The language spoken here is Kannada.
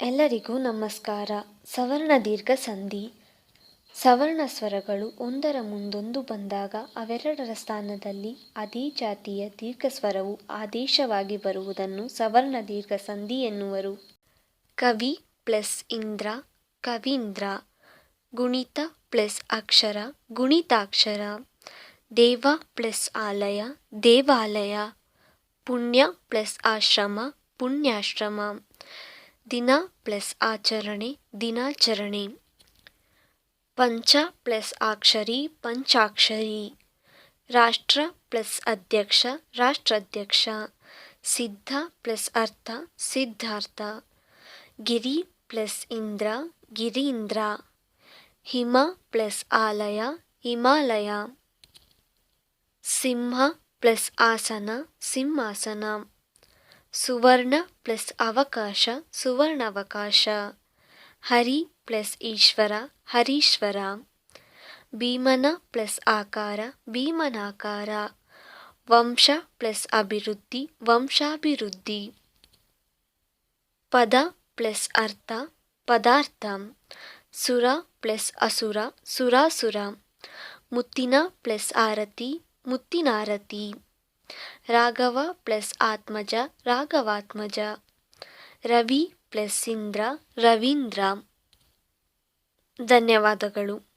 ಎಲ್ಲರಿಗೂ ನಮಸ್ಕಾರ. ಸವರ್ಣ ದೀರ್ಘ ಸಂಧಿ. ಸವರ್ಣ ಸ್ವರಗಳು ಒಂದರ ಮುಂದೊಂದು ಬಂದಾಗ ಅವೆರಡರ ಸ್ಥಾನದಲ್ಲಿ ಅದೇ ಜಾತಿಯ ದೀರ್ಘ ಸ್ವರವು ಆದೇಶವಾಗಿ ಬರುವುದನ್ನು ಸವರ್ಣ ದೀರ್ಘ ಸಂಧಿ ಎನ್ನುವರು. ಕವಿ ಪ್ಲಸ್ ಇಂದ್ರ, ಕವೀಂದ್ರ. ಗುಣಿತ ಪ್ಲಸ್ ಅಕ್ಷರ, ಗುಣಿತಾಕ್ಷರ. ದೇವ ಪ್ಲಸ್ ಆಲಯ, ದೇವಾಲಯ. ಪುಣ್ಯ ಪ್ಲಸ್ ಆಶ್ರಮ, ಪುಣ್ಯಾಶ್ರಮ. ದಿನ ಪ್ಲಸ್ ಆಚರಣೆ, ದಿನಾಚರಣೆ. ಪಂಚ ಪ್ಲಸ್ ಅಕ್ಷರಿ, ಪಂಚಾಕ್ಷರಿ. ರಾಷ್ಟ್ರ ಪ್ಲಸ್ ಅಧ್ಯಕ್ಷ, ರಾಷ್ಟ್ರಾಧ್ಯಕ್ಷ. ಸಿದ್ಧ ಪ್ಲಸ್ ಅರ್ಥ, ಸಿದ್ಧಾರ್ಥ. ಗಿರಿ ಪ್ಲಸ್ ಇಂದ್ರ, ಗಿರೀಂದ್ರ. ಹಿಮ ಪ್ಲಸ್ ಆಲಯ, ಹಿಮಾಲಯ. ಸಿಂಹ ಪ್ಲಸ್ ಆಸನ, ಸಿಂಹಾಸನ. ಸುವರ್ಣ ಪ್ಲಸ್ ಅವಕಾಶ ಸುವರ್ಣಾವಕಾಶ ಹರಿ ಪ್ಲಸ್ ಈಶ್ವರ, ಹರೀಶ್ವರ. ಭೀಮನ ಪ್ಲಸ್ ಆಕಾರ, ಭೀಮನಾಕಾರ. ವಂಶ ಪ್ಲಸ್ ಅಭಿವೃದ್ಧಿ, ವಂಶಾಭಿವೃದ್ಧಿ. ಪದ ಪ್ಲಸ್ ಅರ್ಥ, ಪದಾರ್ಥ. ಸುರ ಪ್ಲಸ್ ಅಸುರ, ಸುರಾಸುರ. ಮುತ್ತಿನ ಪ್ಲಸ್ ಆರತಿ, ಮುತ್ತಿನಾರತಿ. ರಾಘವ ಪ್ಲಸ್ ಆತ್ಮಜ ರಾಘವಾತ್ಮಜ. ರವಿ ಪ್ಲಸ್ ಇಂದ್ರ ರವೀಂದ್ರ. ಧನ್ಯವಾದಗಳು.